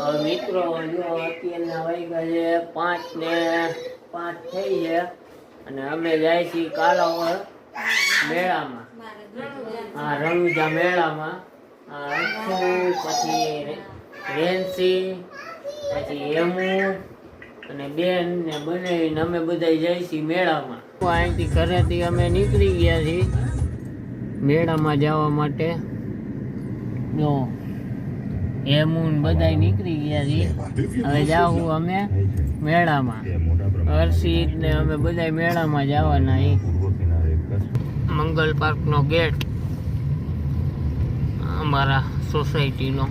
મિત્રો, જો અત્યારના વાગ્યા છે, પાંચ ને પાંચ થઈ છે. અને અમે જાય છીએ કાલાવર મેળામાં. હા, રણુજા મેળામાં. અચ્છુ પછી રેન્સી, પછી હેમુ અને બેન ને બનાવીને અમે બધા જાય છીએ મેળામાં. અહીંથી ઘરેથી અમે નીકળી ગયા છીએ મેળામાં જવા માટે. જો હેમુ ને બધા નીકળી ગયા છે હવે જાવું અમે મેળામાં. હર્ષિત ને અમે બધા મેળામાં જવાના એ મંગલ પાર્કનો ગેટ. અમારા સોસાયટીનો.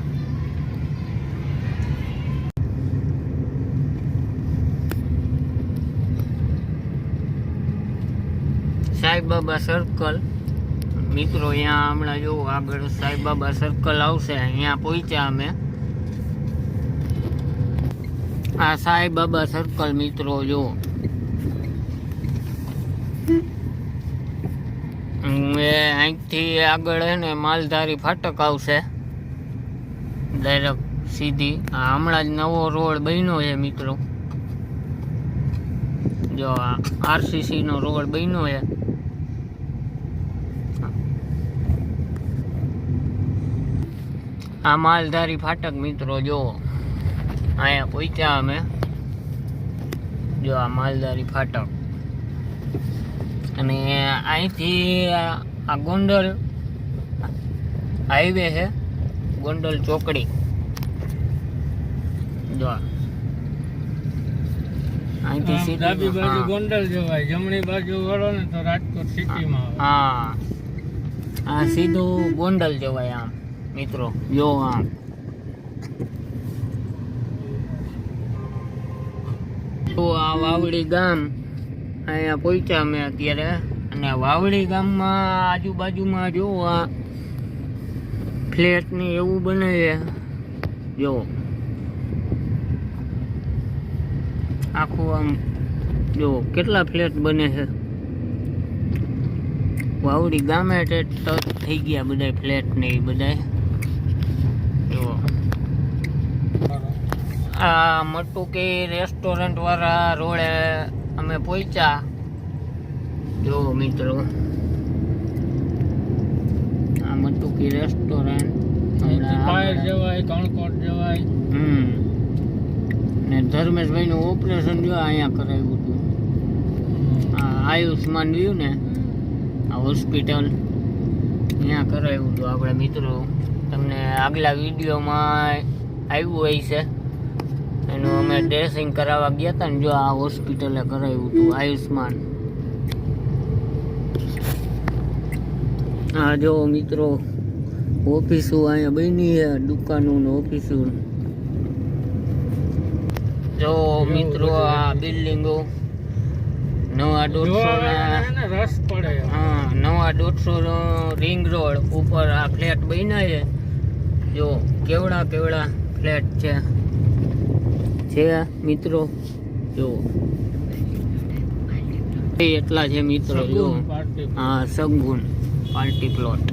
સાંઈબાબા સર્કલ મિત્રો, અહીંયા હમણાં જો આગળ સાઈબાબા સર્કલ આવશે, અહીંયા પહોંચ્યા અમે. આ સાઈબાબા સર્કલ મિત્રો, જો. અહીંથી આગળ હે ને માલધારી ફાટક આવશે. ડાયરેક્ટ સીધી. હમણાં જ નવો રોડ બન્યો છે, મિત્રો. જો આરસીસી નો રોડ બન્યો છે. આ માલધારી ફાટક મિત્રો જુઓ અહીંયા પહોંચ્યા અમે જો આ માલધારી ફાટક. અને અહીંથી આ ગોંડલ હાઈવે છે ગોંડલ ચોકડી. જો અહીંથી સીધી- ડાબી બાજુ ગોંડલ જવાય જમણી બાજુ વળો ને તો રાજકોટ સિટીમાં હા. આ સીધું ગોંડલ જવાય આમ. મિત્રો જો આમ તો આ વાવડી ગામ અહીંયા પહોંચ્યા અમે અત્યારે. અને આ વાવડી ગામમાં આજુબાજુમાં જો આ ફ્લેટ ને એવું બને જો. આખું આમ, જો, કેટલા ફ્લેટ બને છે? વાવડી ગામે ટચ થઈ ગયા બધા ફ્લેટ ને એ બધા જો આ મટુકી રેસ્ટોરન્ટ વાળા રોડે અમે પહોંચ્યા જો મિત્રો આ મટુકી રેસ્ટોરન્ટ ફાયર જવાય કણકોટ જવાય. હમ. ને ધર્મેશભાઈનું ઓપરેશન જો અહીંયા કરાવ્યું હતું. આ આયુષ્માન રહ્યું ને આ હોસ્પિટલ અહીંયા કરાવ્યું હતું. આપણે મિત્રો તમને આગલા વિડીયોમાં આવ્યું હોય છે એનું અમે ડ્રેસિંગ કરાવવા ગયા હતા ને જો આ હોસ્પિટલે કરાવ્યું હતું આયુષ્માન. હા જો મિત્રો ઓફિસો અહીંયા બની છે દુકાનો ને ઓફિસો જો મિત્રો આ બિલ્ડિંગો નવા દોઢસો રસ પડે. હા નવા દોઢસો રિંગ રોડ ઉપર આ ફ્લેટ બન્યા છે. જો કેવડા કેવડા ફ્લેટ છે. છે મિત્રો જો એટલા છે મિત્રો જો હા સગુન પાર્ટી પ્લોટ.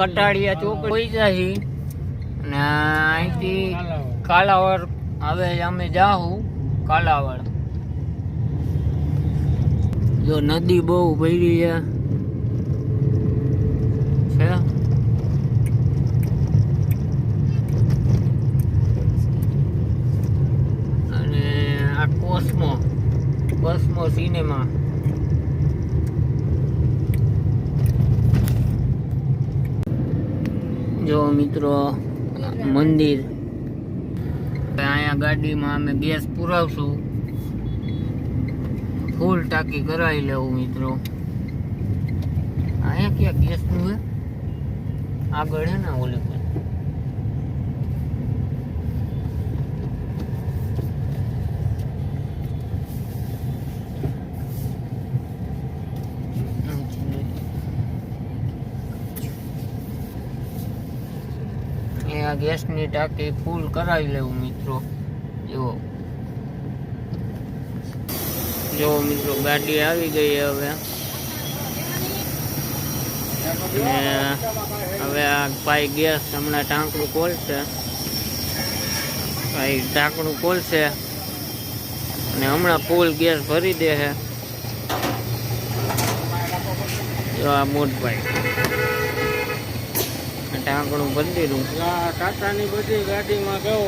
કટાડિયા ચોકડી પહોંચ્યા ને અહીંથી કાલાવડ. હવે અમે જાહું કાલાવડ. જો નદી બહુ ભરી છે? અને આ કોસ્મો કોસ્મો સિનેમા. જો મિત્રો, મંદિર. અહીંયા ગાડીમાં અમે ગેસ પુરાવશું. ફૂલ ટાંકી કરાવી લેવું મિત્રો. અહીંયા ક્યાં ગેસનું હે? આગળ હે ને ઓલી પર અહીંયા ગેસની ટાંકી ફૂલ કરાવી લેવું મિત્રો. જુઓ. જો મિત્રો, ગાડી આવી ગઈ હવે. અને હવે આ ભાઈ ગેસ હમણાં ટાંકડું ખોલશે. ભાઈ ટાંકડું ખોલશે. અને હમણાં ફૂલ ગેસ ભરી દે છે આ મોટભાઈ. ઢાંકણું આ ટાટાની બધી ગાડીમાં ગયો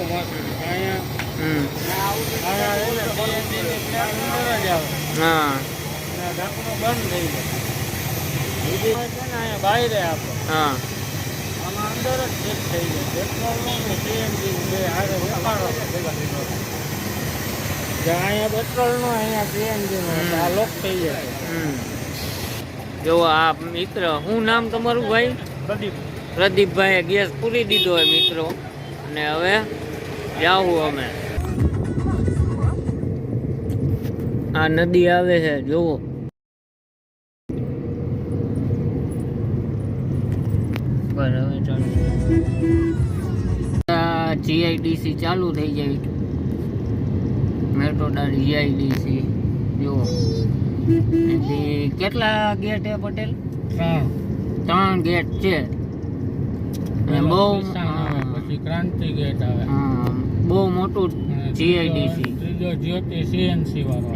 હા. ઢાંકણું બંધ થઈ જાય બીજી છે ને અહીંયા બાયરે આપો હા. આમાં અંદર જ ચેક થઈ જાય પેટ્રોલનું ને સીએનજી બે હારે. જે અહીંયા પેટ્રોલનું અહીંયા સીએનજીનું આ લોક થઈ જાય. હમ. જો આ મિત્ર શું નામ તમારું ભાઈ? પ્રદીપ. પ્રદીપભાઈએ ગેસ પૂરી દીધો હોય મિત્રો. અને હવે જાવું અમે. આ નદી આવે છે બરાબર જીઆઈડીસી ચાલુ. થઈ જાય. મેટ્રોડાર જીઆઈડીસી જુઓ. કેટલા ગેટ છે પટેલ? ત્રણ ગેટ છે. બહુ પછી ક્રાંતિ ગેટ આવે. બહુ મોટું જીઆઈડીસી ત્રીજો- જ્યોતિ સીએનસી વાળો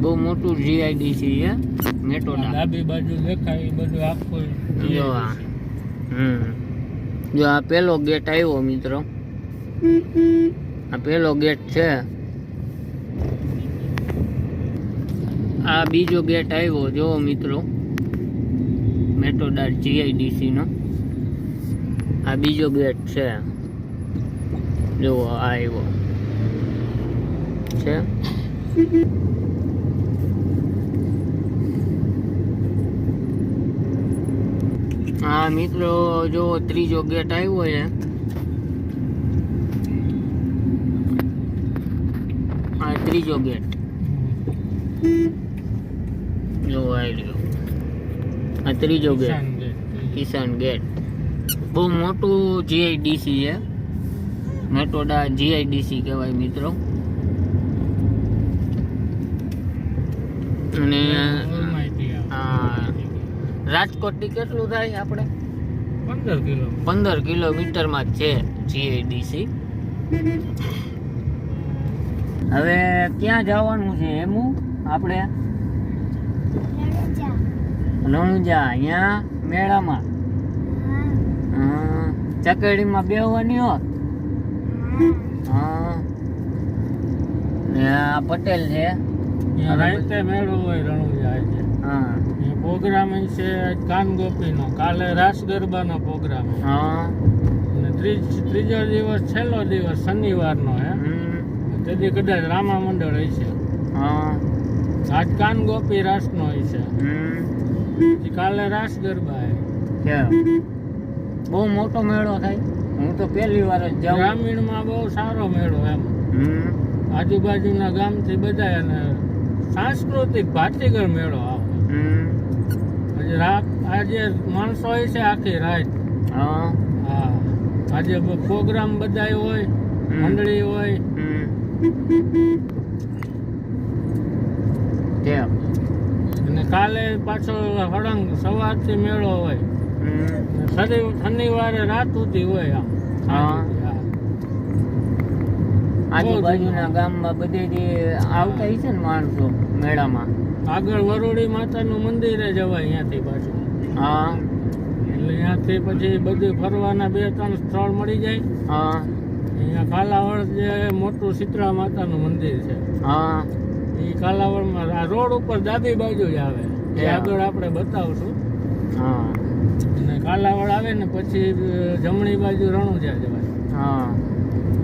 બહુ મોટું જીઆઈડીસી છે મેટોડા. ડાબી બાજુ દેખાય એ બધું આખું જો આ. હમ. જો આ પેલો ગેટ આવ્યો મિત્રો. આ પેલો ગેટ છે. આ બીજો ગેટ આવ્યો જો મિત્રો. મેટોડાર જીઆઈડીસી નો. આ બીજો ગેટ છે. જુઓ આ આવ્યો. છે? હા મિત્રો જો ત્રીજો ગેટ આવ્યો છે. આ ત્રીજો ગેટ. જો આવી રહ્યો. આ ત્રીજો ગેટ. કિસાન ગેટ. બહુ મોટું જીઆઈડીસી છે. મેટોડા જીઆઈડીસી કહેવાય મિત્રો. અને. રાજકોટથી કેટલું થાય આપણે? પંદર કિલો. પંદર કિલોમીટરમાં જ છે જીઆઈડીસી હવે ક્યાં જવાનું છે એમું? આપણે? રણુજા અહીંયા મેળામાં. ચકેડીમાં બેહવાની હા. આ પટેલ છે. રાતે મેળો હોય રણુજા હા. એ પ્રોગ્રામ છે કાન ગોપીનો કાલે રાસ ગરબાનો પ્રોગ્રામ હા. અને ત્રીજ ત્રીજો દિવસ છેલ્લો દિવસ શનિવારનો હે. તેથી કદાચ રામા મંડળ હોય છે. હા. આજ કાન ગોપી રાસનો હોય છે. કાલે રાસ ગરબા હે. બહુ મોટો મેળો થાય. હું તો પહેલી વાર જ જાઉં. ગ્રામીણમાં બહુ સારો મેળો એમ. હમ. આજુબાજુના ગામથી બધા અને સાંસ્કૃતિક ભાતીગળ મેળો આવે. હમ. પછી રાત આજે માણસો હોય છે આખી રાત. હા. હા. આજે પ્રોગ્રામ બધા હોય મંડળી હોય. હમ. અને કાલે પાછો હળંગ સવારથી મેળો હોય. શનિવારે રાત સુધી હોય. આજુબાજુના ગામમાં બધેથી આવતા છે ને માણસો મેળામાં. આગળ વરોડી માતાનું મંદિરે જવાય અહીંયાથી પાછું. હા. એટલે અહીંયાથી પછી બધું ફરવાના બે ત્રણ સ્થળ મળી જાય. હા. અહીંયા કાલાવડ જે મોટું શીતળા માતાનું મંદિર છે. હા. એ કાલાવડમાં આ રોડ ઉપર દાદી બાજુ જ આવે. એ આગળ આપણે બતાવશું. હા. અને કાલાવડ આવે ને પછી જમણી બાજુ રણુજા જવાય. હા.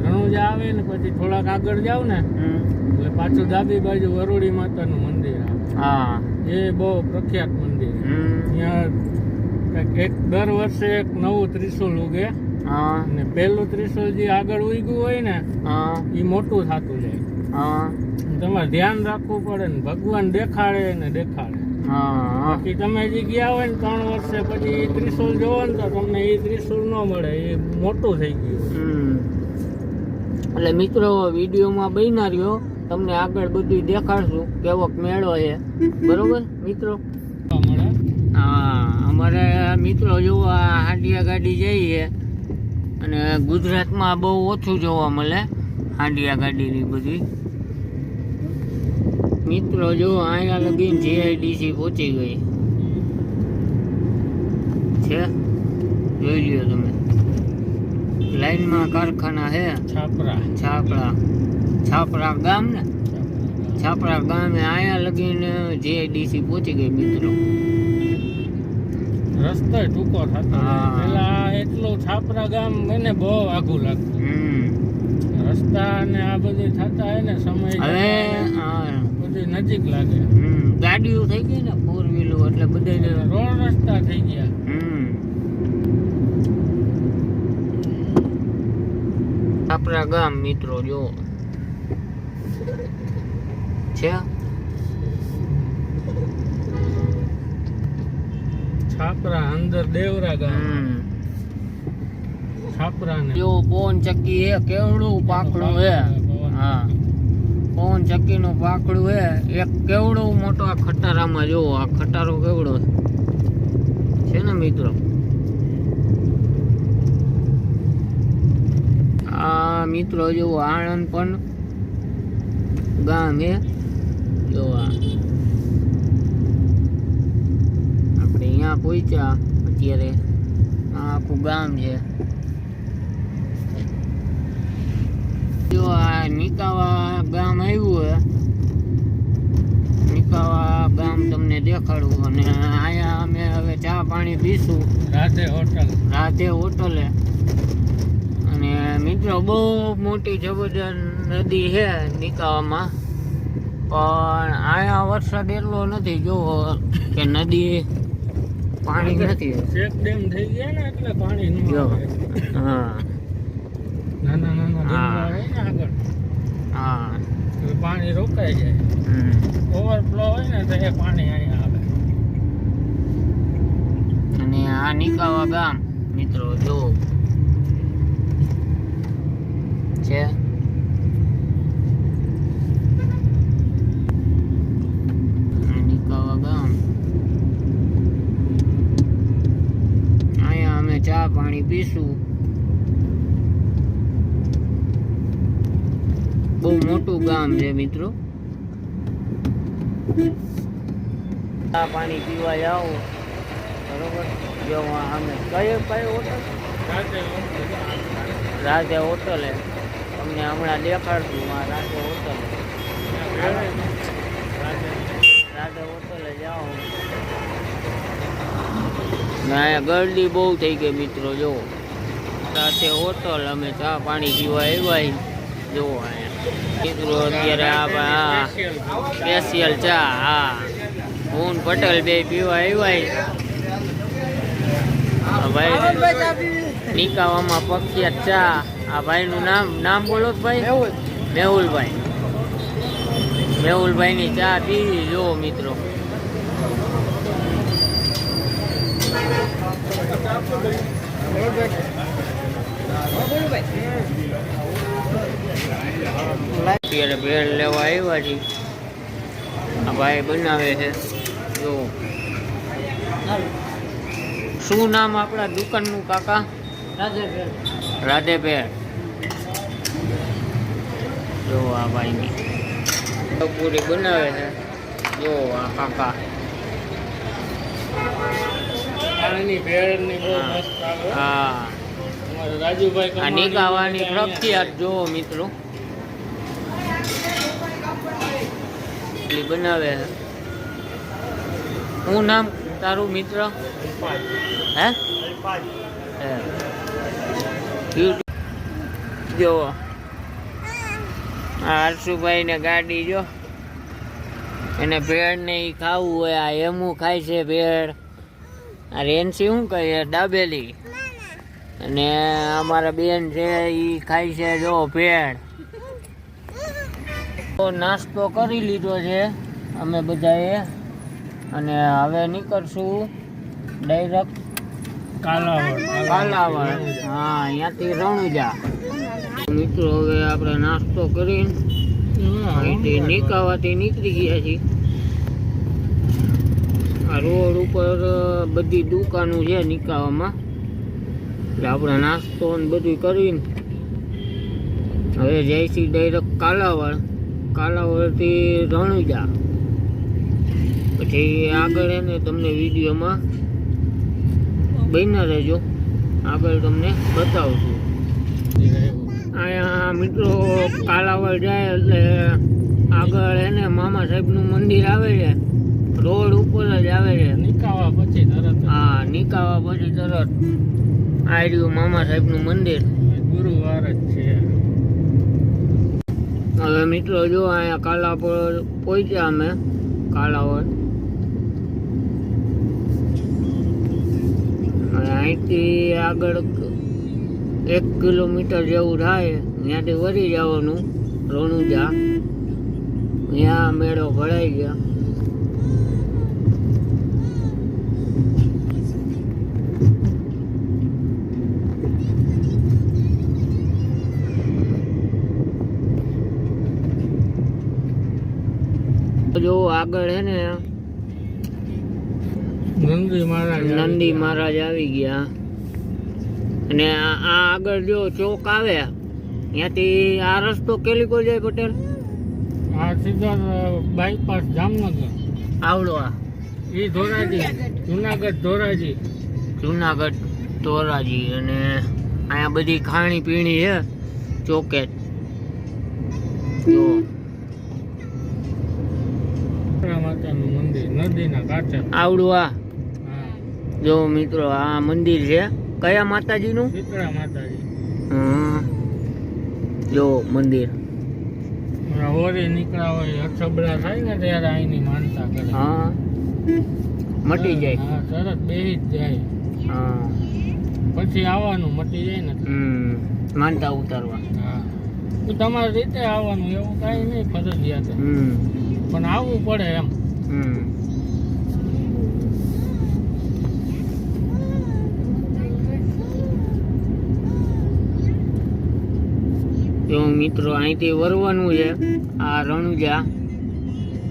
રણુજા આવે ને પછી થોડાક આગળ જાવ ને એટલે પાછું ડાબી બાજુ વરોડી માતાનું મંદિર આવે. હા. એ બહુ પ્રખ્યાત મંદિર. ત્યાં એક દર વર્ષે એક નવું ત્રિશુલ ઉગે. અને પહેલું ત્રિશુલ જે આગળ ઉગ્યું હોય ને એ મોટું થતું જાય. તમારે ધ્યાન રાખવું પડે ને ભગવાન દેખાડે ને દેખાડે. બાકી તમે જે ગયા હોય ને ત્રણ વર્ષે પછી એ ત્રિશુલ જોવો ને તો તમને એ ત્રિશુલ ન મળે એ મોટું થઈ ગયું. હમ. એટલે મિત્રો વિડીયોમાં બન્યા રહ્યો. તમને આગળ બધું દેખાડશું કેવો મેળો છે. બરોબર મિત્રો? મળે હા અમારે મિત્રો જોવો આ હાંડિયા ગાડી જઈએ અને ગુજરાતમાં બહુ ઓછું જોવા મળે હાંડિયા ગાડીની બધી. મિત્રો જો અહીંયા લગીને જીઆઈડીસી પહોંચી ગઈ. છે? જોઈ લ્યો તમે. લાઈનમાં કારખાના છે છાપરા. છાપરા. છાપરા ગામ ને? છાપરા ગામે. અહીંયા લગીને જીઆઈડીસી પહોંચી ગઈ મિત્રો. રસ્તો ટૂંકો થતો પેલા એટલું છાપરા ગામ મને બહુ આઘું લાગતું. રસ્તા ને આ બધું થતા હે ને સમય હવે નજીક લાગે. ગાડીઓ થઈ ગઈ ને ફોર વ્હીલો એટલે બધા રોડ રસ્તા થઈ ગયા. આપણા ગામ મિત્રો જો. છે? છાપરા અંદર દેવરા ગામ. છાપરા ને જો બોન ચક્કી હે કેવડું પાકડું હે હા. પવન ચક્કી નું પાકડું હે. એક કેવડો મોટો આ ખટારામાં જોવો, આ ખટારો કેવડો છે? ને મિત્રો? આ મિત્રો જો આણંદ પણ ગામ હે. જોવા આપણે અહીંયા પહોંચ્યા, અત્યારે આખું ગામ છે. જો આ નિકાવા ગામ આવ્યું હે. નિકાવા ગામ તમને દેખાડું અને અહીંયા અમે હવે ચા પાણી પીશું. રાધે હોટલ. રાધે હોટલે. અને મિત્રો બહુ મોટી જબરજસ્ત નદી છે નિકાવામાં. પણ અહીંયા વરસાદ એટલો નથી જો કે નદી પાણી નથી. ચેક ડેમ થઈ ગયા ને એટલે પાણી. હા. નાના નાના હા. ડુંગરા હોય ને આગળ હા એટલે પાણી રોકાઈ જાય. ઓવરફ્લો હોય ને તો એ પાણી અહીંયા આવે. અને આ નિકાવા ગામ મિત્રો જો છે? આ નિકાવા ગામ. અહીંયા અમે ચા પાણી પીશું. બહુ મોટું ગામ છે મિત્રો. આ પાણી પીવા જાઓ બરોબર? જો અમે કયો કયો હોટલ રાધે હોટલ. તમને હમણાં દેખાડશું આ રાધે હોટલ રાધે હોટલે જાઓ. ને ગરદી બહુ થઈ ગઈ મિત્રો, જો. સાથે હોટલ અમે ચા પાણી પીવા આવ્યા જોવો અહીંયા. મિત્રો અત્યારે આ સ્પેશિયલ ચા હા. હું પટેલ બે પીવા આવ્યા ભાઈ નિકાવામાં પ્રખ્યાત ચા. આ ભાઈનું નામ નામ બોલો ભાઈ. મેહુલભાઈ. મેહુલભાઈની ચા પીવી. જો મિત્રો. અત્યારે ભેળ લેવા આવ્યા છે આ ભાઈ બનાવે છે. જો. શું નામ આપણા દુકાનનું કાકા? રાધે ભેળ જો આ ભાઈની. પૂરી બનાવે છે. જો આ કાકા. રાજુભાઈ પ્રખ્યાત જો મિત્રો. એટલી બનાવે હું નામ? તારું મિત્ર? હે? હે. જો આ હર્ષુભાઈ ને ગાડી જો. એને ભેળ ને એ ખાવું હોય. આ એમું ખાય છે ભેળ. આ રેન્સી શું કહીએ દાબેલી. અને અમારા બેન છે એ ખાય છે જો ભેળ. તો નાસ્તો કરી લીધો છે અમે બધાએ. અને હવે નીકળશું ડાયરેક્ટ કાલાવડ. હા, અહીંયાથી રણુજા. મિત્રો, હવે આપણે નાસ્તો કરીને અહીંથી નીકળવાથી નીકળી ગયા છીએ. આ રોડ ઉપર બધી દુકાનો છે નીકળવામાં એટલે આપણે નાસ્તો ને બધું કરીને હવે જઈશું ડાયરેક્ટ કાલાવાડ. કાલાવાડથી રણુજા પછી આગળ એને તમને વિડીયોમાં બન્યા રહેજો. આગળ તમને બતાવશું અહીંયા મિત્રો કાલાવડ જાય એટલે આગળ એને મામા સાહેબનું મંદિર આવે છે. રોડ ઉપર જ આવે છે. નિકાવા પછી તરત હા નિકાવા પછી તરત. આ રહ્યું મામા સાહેબનું મંદિર. ગુરુવાર જ હવે મિત્રો, જો અહીંયા કાલા પર પહોંચ્યા અમે કાલાવડ અહીંથી આગળ એક કિલોમીટર જેવું થાય, ત્યાંથી વળી જવાનું, રણુજા. ત્યાં મેળો ભરાઈ ગયા. જો આગળ હે ને નંદી મહારાજ નંદી મહારાજ આવી ગયા. અને આ આગળ જો ચોક આવે ત્યાંથી આ રસ્તો કેલીકો જાય પટેલ? આ સીધા બાયપાસ જામનગર. આવડો આ. એ ધોરાજી જુનાગઢ ધોરાજી. જુનાગઢ ધોરાજી અને અહીંયા બધી ખાણી પીણી છે ચોકેટ. જો. આવડું આ જો મિત્રો આ મંદિર છે. કયા માતાજીનું? શીતળા માતાજી. હમ. જો મંદિર. હમણાં નીકળ્યા હોય અઠબડા થાય ને ત્યારે અહીંની માનતા કરે. હા. મટી જાય. હા તરત બેહી જ જાય. હા. પછી આવવાનું મટી જાય ને માનતા ઉતારવા. હા. તમારી રીતે આવવાનું એવું કાંઈ નહીં ફરજિયાત. પણ આવવું પડે એમ. હમ. જો મિત્રો, અહીંથી વરવાનું છે. આ રણુજા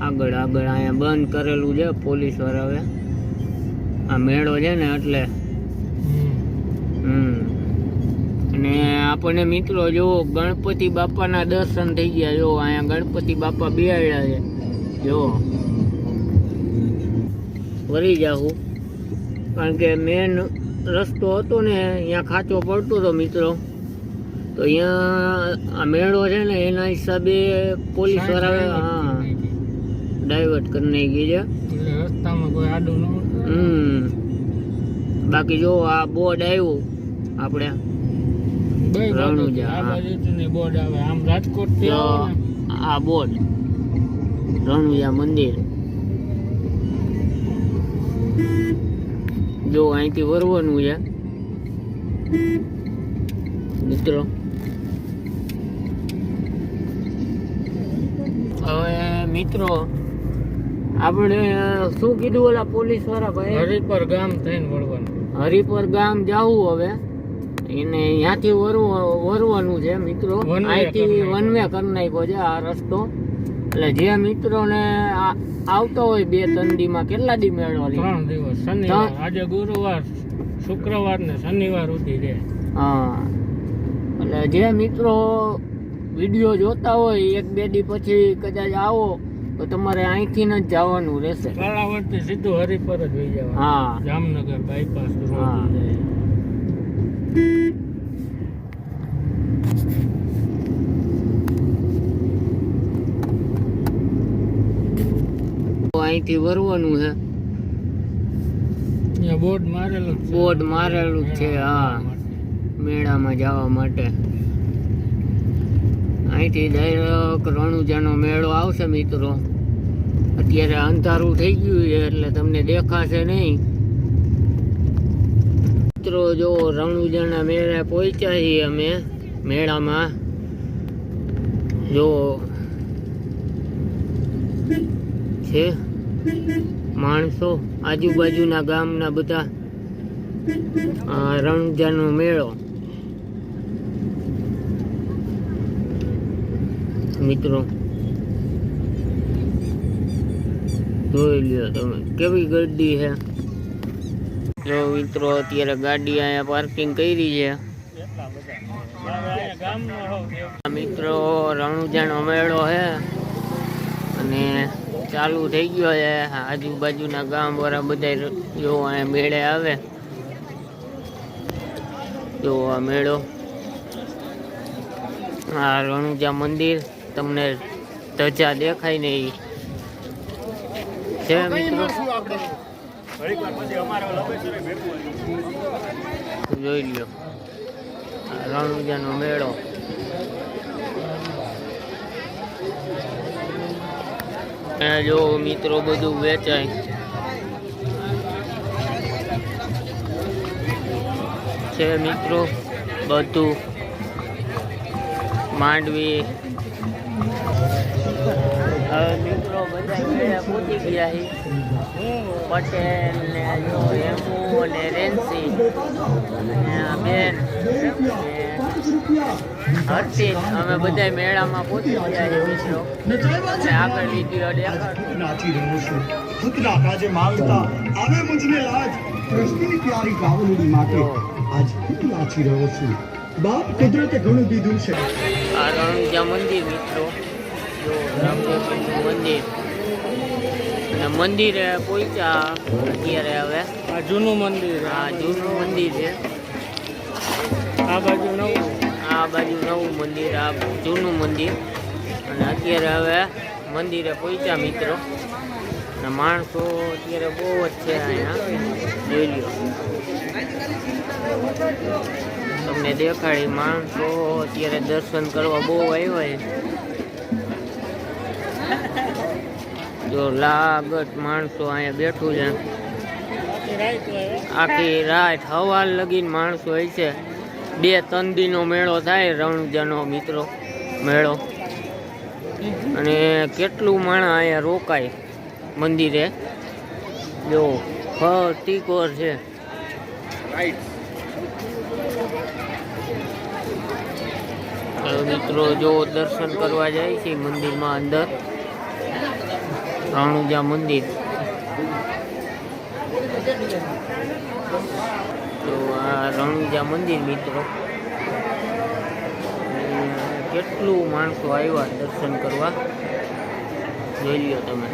આગળ આગળ અહીંયા બંધ કરેલું છે પોલીસ વાળાએ આ મેળો છે ને એટલે. હમ. અને આપણને મિત્રો, જો ગણપતિ બાપાના દર્શન થઈ ગયા, જો અહીંયા ગણપતિ બાપા બિહાડ્યા છે. જો. વળી જાઉં. કારણ કે મેન રસ્તો હતો ને, અહીંયા ખાંચો પડતો હતો મિત્રો. તો અહીંયા આ મેળો છે ને એના હિસાબે પોલીસવાળા હા ડાયવર્ટ કરી નાખી છે. રસ્તામાં કોઈ આડું હમ. બાકી જો આ બોર્ડ આવ્યું આપણે રણુજા, બોર્ડ આવે. આમ રાજકોટ આ બોર્ડ રણુજા મંદિર. જો અહીંથી વરવાનું છે. મિત્રો હવે મિત્રો આપણે શું કીધું ઓલા પોલીસવાળા ભાઈ હરિપર ગામ થઈને વળવાનું. હરિપર ગામ જાવું હવે. એને ત્યાંથી વરવાનું છે મિત્રો. અહીંથી વન વે કરી નાખ્યો છે આ રસ્તો. એટલે જે મિત્રોને ને આવતો હોય બે ત્રણ દીમાં કેટલા દી મેળવા ત્રણ દિવસ. શનિવાર આજે ગુરુવાર શુક્રવાર ને શનિવાર સુધી રહે. હા. એટલે જે મિત્રો વીડિયો જોતા હોય એક બે દી પછી કદાચ આવો તો તમારે અહીંથી જ જવાનું રહેશે. કાળાવડથી સીધું હરિપર જ વહી જવાનું. હા. જામનગર બાયપાસ હા. અહીંથી વરવાનું છે બોર્ડ મારેલું બોર્ડ મારેલું છે હા. મેળામાં જવા માટે. અહીંથી ડાયરેક્ટ રણુજાનો મેળો આવશે મિત્રો. અત્યારે અંધારું થઈ ગયું છે એટલે તમને દેખાશે નહીં. મિત્રો, જો રણુજાના મેળે પહોંચ્યા છીએ અમે મેળામાં, જો છે માણસો આજુબાજુના ગામના બધા રણજાનો મેળો. મિત્રો. જોઈ લ્યો તમે, કેવી ગરદી છે? જો મિત્રો, અત્યારે ગાડી અહીંયા પાર્કિંગ કરી છે. મિત્રો, રણુજાનો મેળો છે. અને ચાલુ થઈ ગયો છે. આજુબાજુના ગામ વાળા બધા જો અહીંયા મેળે આવે. જો આ મેળો, આ રણુજા મંદિર. તમને ધજા દેખાય ને એ છે મિત્રો. જોઈ લ્યો. રણુજાનો મેળો. જો મિત્રો બધું વેચાય. છે મિત્રો બધું માંડવી મિત્રો બધા પહોંચી ગયા છે. પટેલ ને જો હેમુ ને રેન્સી અને આ બેન હર્ષિત. અમે બધા મેળામાં પહોંચી ગયા છે મિત્રો. અને આગળ વીડિયો દેખાડું છું ખુદના કાજે માંગતા આવે મુજને લાજ. કૃષ્ણની પ્યારી ગાવલડી માટે. આજ હું નાચી રહ્યો છું. બાપ કુદરતે ઘણું દીધું છે. આ રણુજા મંદિર મિત્રો. જો મંદિર. અને મંદિરે પહોંચ્યા અત્યારે હવે. આ જૂનું મંદિર. આ જૂનું મંદિર છે. આ બાજુ નવું? આ બાજુ નવું મંદિર આ જૂનું મંદિર. અને અત્યારે હવે મંદિરે પહોંચ્યા મિત્રો. અને માણસો અત્યારે બહુ જ છે અહીંયા. જોઈ લો તમને દેખાડી માણસો અત્યારે દર્શન કરવા બહુ આવ્યા છે. જો લાગત માણસો અહીંયા બેઠું છે. આખી રાત હવાર લગીને માણસો હોય છે. બે તંદીનો મેળો થાય, રણુજાનો મિત્રો મેળો. અને કેટલું માણસ અહીંયા રોકાય મંદિરે. જો ફરતી છે. મિત્રો, જો દર્શન કરવા જાય છે મંદિરમાં અંદર. રણુજા મંદિર. તો આ રણુજા મંદિર મિત્રો. કેટલું માણસો આવ્યા દર્શન કરવા? જોઈ લ્યો તમે.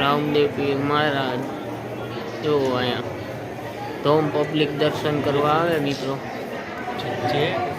રામદેવ મહારાજ. જો અહીંયા ધોમ પબ્લિક દર્શન કરવા આવે મિત્રો. છે